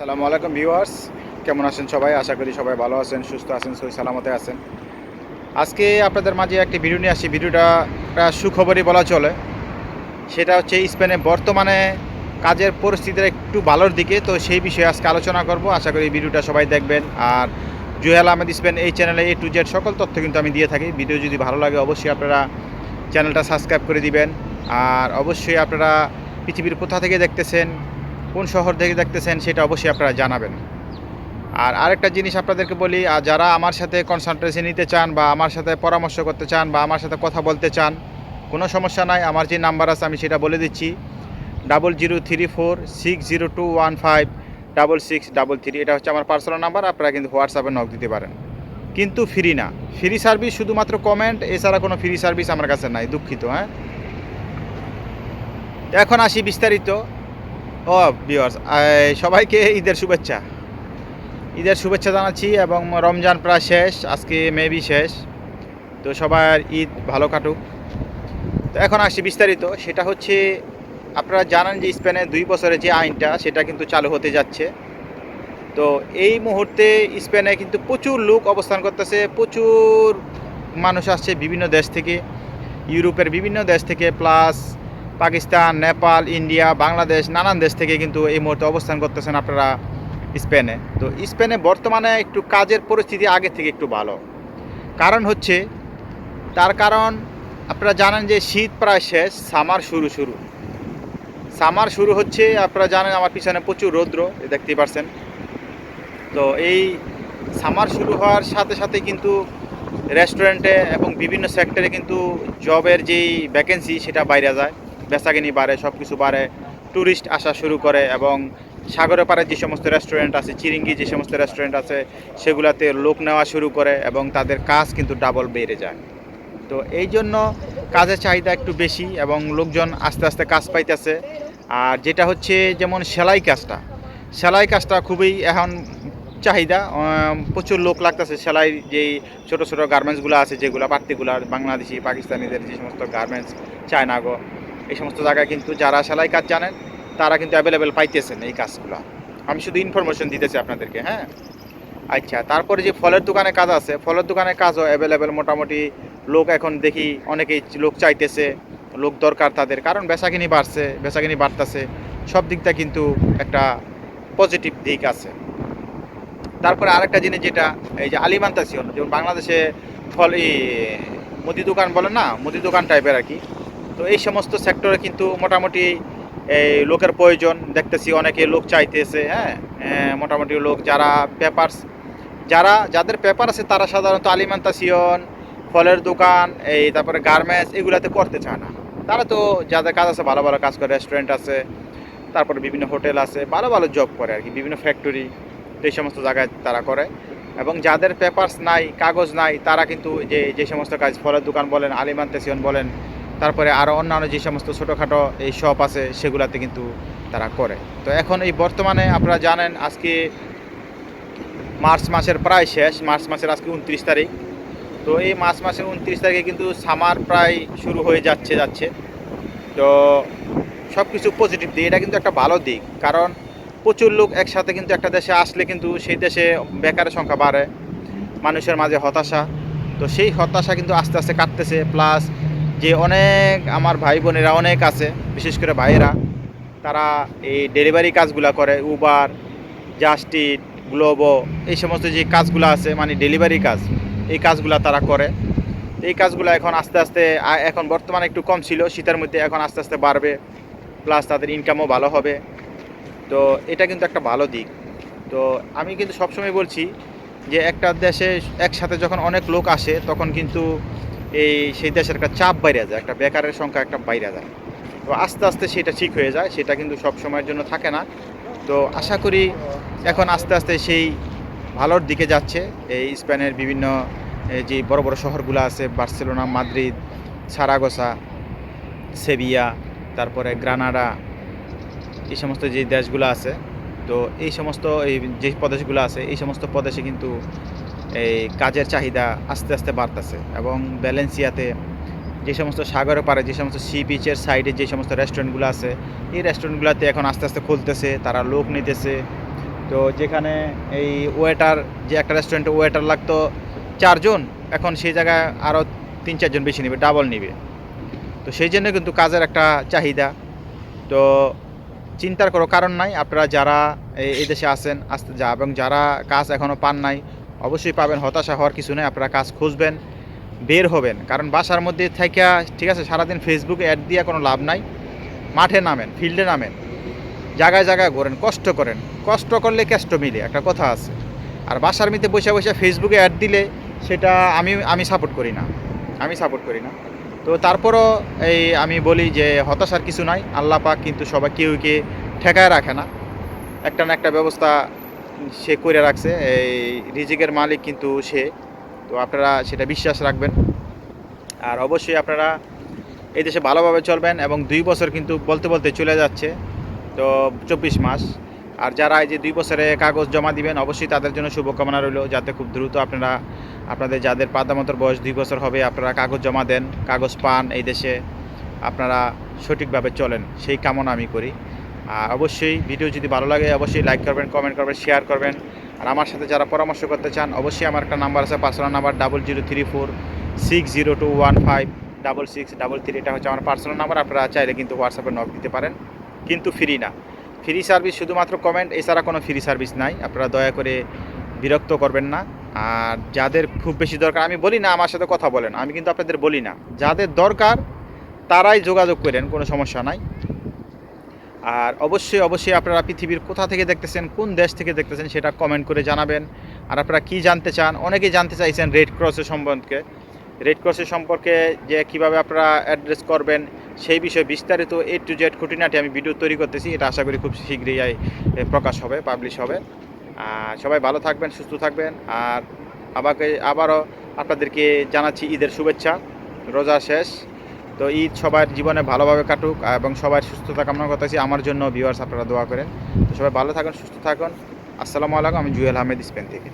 সালামু আলাইকুম ভিউয়ার্স। কেমন আছেন সবাই? আশা করি সবাই ভালো আছেন, সুস্থ আছেন সই সালামতে আছেন। আজকে আপনাদের মাঝে একটি ভিডিও নিয়ে আসি। ভিডিওটা একটা সুখবরই বলা চলে। সেটা হচ্ছে স্পেনে বর্তমানে কাজের পরিস্থিতিটা একটু ভালোর দিকে। তো সেই বিষয়ে আজকে আলোচনা করব। আশা করি ভিডিওটা সবাই দেখবেন। আর জুহেল আহমেদ স্পেন এই চ্যানেলে এ টু জেড সকল তথ্য কিন্তু আমি দিয়ে থাকি। ভিডিও যদি ভালো লাগে অবশ্যই আপনারা চ্যানেলটা সাবস্ক্রাইব করে দিবেন। আর অবশ্যই আপনারা পৃথিবীর কোথা থেকে দেখতেছেন কোন শহর থেকে দেখতেছেন সেটা অবশ্যই আপনারা জানাবেন। আর আরেকটা জিনিস আপনাদেরকে বলি, আর যারা আমার সাথে কনসালটেন্সি নিতে চান বা আমার সাথে পরামর্শ করতে চান বা আমার সাথে কথা বলতে চান, কোনো সমস্যা নাই, আমার যে নাম্বার আছে আমি সেটা বলে দিচ্ছি। Double zero three four six zero two one five double six double three এটা হচ্ছে আমার পার্সোনাল নাম্বার আপনারা কিন্তু হোয়াটসঅ্যাপে নক দিতে পারেন। কিন্তু ফ্রি না। ফ্রি সার্ভিস শুধুমাত্র কমেন্ট এছাড়া কোনো ফ্রি সার্ভিস আমার কাছে নাই, দুঃখিত হ্যাঁ? এখন আসি বিস্তারিত। ও বিয়ার্স সবাইকে ঈদের শুভেচ্ছা। ঈদের শুভেচ্ছা জানাচ্ছি এবং রমজান প্রায় শেষ, আজকে মেবি শেষ। তো সবার ঈদ ভালো কাটুক। তো এখন আসি বিস্তারিত, সেটা হচ্ছে আপনারা জানেন যে স্পেনে দুই বছরের যে আইনটা, সেটা কিন্তু চালু হতে যাচ্ছে। তো এই মুহূর্তে স্পেনে কিন্তু প্রচুর লোক অবস্থান করতেছে, প্রচুর মানুষ আসছে বিভিন্ন দেশ থেকে, ইউরোপের বিভিন্ন দেশ থেকে প্লাস পাকিস্তান, নেপাল, ইন্ডিয়া, বাংলাদেশ, নানান দেশ থেকে কিন্তু এই মুহূর্তে অবস্থান করতেছেন আপনারা স্পেনে। তো স্পেনে বর্তমানে একটু কাজের পরিস্থিতি আগে থেকে একটু ভালো। কারণ হচ্ছে, তার কারণ আপনারা জানেন যে শীত প্রায় শেষ, সামার শুরু শুরু। সামার শুরু হচ্ছে, আপনারা জানেন আমার পিছনে প্রচুর রৌদ্র দেখতেই পারছেন। তো এই সামার শুরু হওয়ার সাথে সাথে কিন্তু রেস্টুরেন্টে এবং বিভিন্ন সেক্টরে কিন্তু জবের যেই ভ্যাকেন্সি সেটা বাইরে যায়। বেচাকিনি বাড়ে সব কিছু বাড়ে ট্যুরিস্ট আসা শুরু করে এবং সাগরে পাড়ে যে সমস্ত রেস্টুরেন্ট আছে, চিরিঙ্গি যে সমস্ত রেস্টুরেন্ট আছে, সেগুলাতে লোক নেওয়া শুরু করে এবং তাদের কাজ কিন্তু ডাবল বেড়ে যায়। তো এই জন্য কাজের চাহিদা একটু বেশি এবং লোকজন আস্তে আস্তে কাজ পাইতেছে। আর যেটা হচ্ছে যেমন সেলাই কাজটা সেলাই কাজটা খুবই এখন চাহিদা প্রচুর লোক লাগতেছে। সেলাই যেই ছোটো ছোটো গার্মেন্টসগুলো আছে, যেগুলো পার্টিকুলার বাংলাদেশি, পাকিস্তানিদের যে সমস্ত গার্মেন্টস চায়নাগো এই সমস্ত জায়গায় কিন্তু যারা সেলাই কাজ জানেন, তারা কিন্তু অ্যাভেলেবেল পাইতেছেন এই কাজগুলো। আমি শুধু ইনফরমেশন দিতেছি আপনাদেরকে হ্যাঁ? আচ্ছা তারপরে যে ফলের দোকানে কাজ আছে, ফলের দোকানে কাজও অ্যাভেলেবেল মোটামুটি। লোক এখন দেখি অনেকেই লোক চাইতেছে, লোক দরকার তাদের। কারণ বেচাকিনি বাড়ছে, বেচাকিনি বাড়তেছে। সব দিকটা কিন্তু একটা পজিটিভ দিক আছে। তারপরে আরেকটা জিনিস যেটা, এই যে আলিমান্তাসিয়ন যেমন বাংলাদেশে ফল, এই মুদি দোকান বলে না, মুদি দোকান টাইপের আর কি। তো এই সমস্ত সেক্টরে কিন্তু মোটামুটি এই লোকের প্রয়োজন। দেখতেছি অনেকে লোক চাইতেছে হ্যাঁ? মোটামুটি লোক যারা পেপারস যারা, যাদের পেপার আছে তারা সাধারণত আলিমান্তাসিয়ন ফলের দোকান, এই তারপরে গার্মেন্টস এগুলাতে করতে চায় না। তারা তো যাদের কাজ আছে ভালো ভালো কাজ করে রেস্টুরেন্ট আছে, তারপরে বিভিন্ন হোটেল আছে, ভালো ভালো জব করে আর কি, বিভিন্ন ফ্যাক্টরি এই সমস্ত জায়গায় তারা করে। এবং যাদের পেপারস নাই, কাগজ নাই, তারা কিন্তু যে যে সমস্ত কাজ, ফলের দোকান বলেন আলিমান্তেসিয়ন বলেন তারপরে আরও অন্যান্য যে সমস্ত ছোটোখাটো এই শপ আছে, সেগুলাতে কিন্তু তারা করে। তো এখন এই বর্তমানে আপনারা জানেন আজকে মার্চ মাসের প্রায় শেষ, মার্চ মাসের আজকে উনত্রিশ তারিখ। তো এই মার্চ মাসের উনত্রিশ তারিখে কিন্তু সামার প্রায় শুরু হয়ে যাচ্ছে যাচ্ছে। তো সব কিছু পজিটিভ দিক। এটা কিন্তু একটা ভালো দিক। কারণ প্রচুর লোক একসাথে কিন্তু একটা দেশে আসলে কিন্তু সেই দেশে বেকারের সংখ্যা বাড়ে, মানুষের মাঝে হতাশা। তো সেই হতাশা কিন্তু আস্তে আস্তে কাটতেছে। প্লাস যে অনেক আমার ভাই বোনেরা অনেক আছে, বিশেষ করে ভাইয়েরা, তারা এই ডেলিভারি কাজগুলা করে উবার জাস্টিট গ্লোবো এই সমস্ত যে কাজগুলো আছে মানে ডেলিভারি কাজ, এই কাজগুলা তারা করে। এই কাজগুলো এখন আস্তে আস্তে এখন বর্তমানে একটু কম ছিল, শীতের মধ্যে এখন আস্তে আস্তে বাড়বে প্লাস তাদের ইনকামও ভালো হবে। তো এটা কিন্তু একটা ভালো দিক। তো আমি কিন্তু সবসময় বলছি যে একটা দেশে একসাথে যখন অনেক লোক আসে, তখন কিন্তু এই সেই দেশের একটা চাপ বাইরে যায়, একটা বেকারের সংখ্যা একটা বাইরে যায়। তো আস্তে আস্তে সেটা ঠিক হয়ে যায়, সেটা কিন্তু সব সময়ের জন্য থাকে না। তো আশা করি এখন আস্তে আস্তে সেই ভালোর দিকে যাচ্ছে। এই স্পেনের বিভিন্ন যে বড় বড় শহরগুলো আছে, বার্সেলোনা, মাদ্রিদ, সারাগোসা, সেভিয়া, তারপরে গ্রানাডা, এই সমস্ত যে দেশগুলো আছে, তো এই সমস্ত এই যে প্রদেশগুলো আছে, এই সমস্ত প্রদেশে কিন্তু এই কাজের চাহিদা আস্তে আস্তে বাড়তেছে এবং ব্যালেন্সিয়াতে যে সমস্ত সাগরের পারে যে সমস্ত সি বিচের সাইডে যে সমস্ত রেস্টুরেন্টগুলো আছে, এই রেস্টুরেন্টগুলোতে এখন আস্তে আস্তে খুলতেছে, তারা লোক নিতেছে। তো যেখানে এই ওয়েটার যে একটা রেস্টুরেন্টে ওয়েটার লাগতো চারজন, এখন সেই জায়গায় আরও তিন চারজন বেশি নেবে ডাবল নেবে। তো সেই জন্য কিন্তু কাজের একটা চাহিদা। তো চিন্তার কোনো কারণ নাই, আপনারা যারা এই দেশে আছেন, আসতে যা, এবং যারা কাজ এখনও পান নাই অবশ্যই পাবেন, হতাশা হওয়ার কিছু নেই, আপনারা কাজ খুঁজবেন, বের হবেন। কারণ বাসার মধ্যে থেকে ঠিক আছে, সারাদিন ফেসবুকে অ্যাড দিয়ে কোনো লাভ নাই। মাঠে নামেন ফিল্ডে নামেন, জায়গায় জায়গায় ঘোরেন, কষ্ট করেন। কষ্ট করলে কেষ্ট মিলে, একটা কথা আছে। আর বাসার মধ্যে বসে বসে ফেসবুকে অ্যাড দিলে সেটা আমি আমি সাপোর্ট করি না। আমি সাপোর্ট করি না। তো তারপরও এই আমি বলি যে হতাশার কিছু নাই, আল্লাহ পাক কিন্তু সবাই কেউকে ঠেকায় রাখে না। একটা না একটা ব্যবস্থা সে করে রাখছে, এই রিজিকের মালিক কিন্তু সে। তো আপনারা সেটা বিশ্বাস রাখবেন। আর অবশ্যই আপনারা এই দেশে ভালোভাবে চলবেন এবং দুই বছর কিন্তু বলতে বলতে চলে যাচ্ছে, তো চব্বিশ মাস। আর যারা এই যে দুই বছরে কাগজ জমা দিবেন, অবশ্যই তাদের জন্য শুভকামনা রইল, যাতে খুব দ্রুত আপনারা, আপনাদের যাদের পাদামতর বয়স দুই বছর হবে, আপনারা কাগজ জমা দেন, কাগজ পান এই দেশে, আপনারা সঠিকভাবে চলেন। সেই কামনা আমি করি। অবশ্যই ভিডিও যদি ভালো লাগে, অবশ্যই লাইক করবেন কমেন্ট করবেন শেয়ার করবেন। আর আমার সাথে যারা পরামর্শ করতে চান, অবশ্যই আমার একটা নাম্বার আছে personal number double zero three four six zero two one five double six double three এটা হচ্ছে আমার পার্সোনাল নাম্বার আপনারা চাইলে কিন্তু হোয়াটসঅ্যাপে নক দিতে পারেন, কিন্তু ফ্রি না। ফ্রি সার্ভিস শুধুমাত্র কমেন্ট এছাড়া কোনো ফ্রি সার্ভিস নাই, আপনারা দয়া করে বিরক্ত করবেন না। আর যাদের খুব বেশি দরকার, আমি বলি না, আমার সাথে কথা বলেন, আমি কিন্তু আপনাদের বলি না। যাদের দরকার, তারাই যোগাযোগ করেন, কোনো সমস্যা নাই। আর অবশ্যই অবশ্যই আপনারা পৃথিবীর কোথা থেকে দেখতেছেন, কোন দেশ থেকে দেখতেছেন সেটা কমেন্ট করে জানাবেন। আর আপনারা কি জানতে চান? অনেকেই জানতে চাইছেন রেড ক্রসের সম্পর্কে। রেড ক্রসের সম্পর্কে যে কীভাবে আপনারা অ্যাড্রেস করবেন, সেই বিষয়ে বিস্তারিত এ টু জেড খুঁটিনাটি আমি ভিডিও তৈরি করতেছি। এটা আশা করি খুব শীঘ্রই প্রকাশ হবে পাবলিশ হবে। আর সবাই ভালো থাকবেন, সুস্থ থাকবেন। আর আমাকে আবারও আপনাদেরকে জানাচ্ছি ঈদের শুভেচ্ছা। রোজা শেষ। তো ঈদ সবার জীবনে ভালোভাবে কাটুক এবং সবার সুস্থতা কামনা করতেছি। আমার জন্য ভিউয়ার্স আপনারা দোয়া করেন। তো সবাই ভালো থাকুন, সুস্থ থাকুন। আসসালামু আলাইকুম, আমি জুয়েল আহমেদ স্পেন থেকে।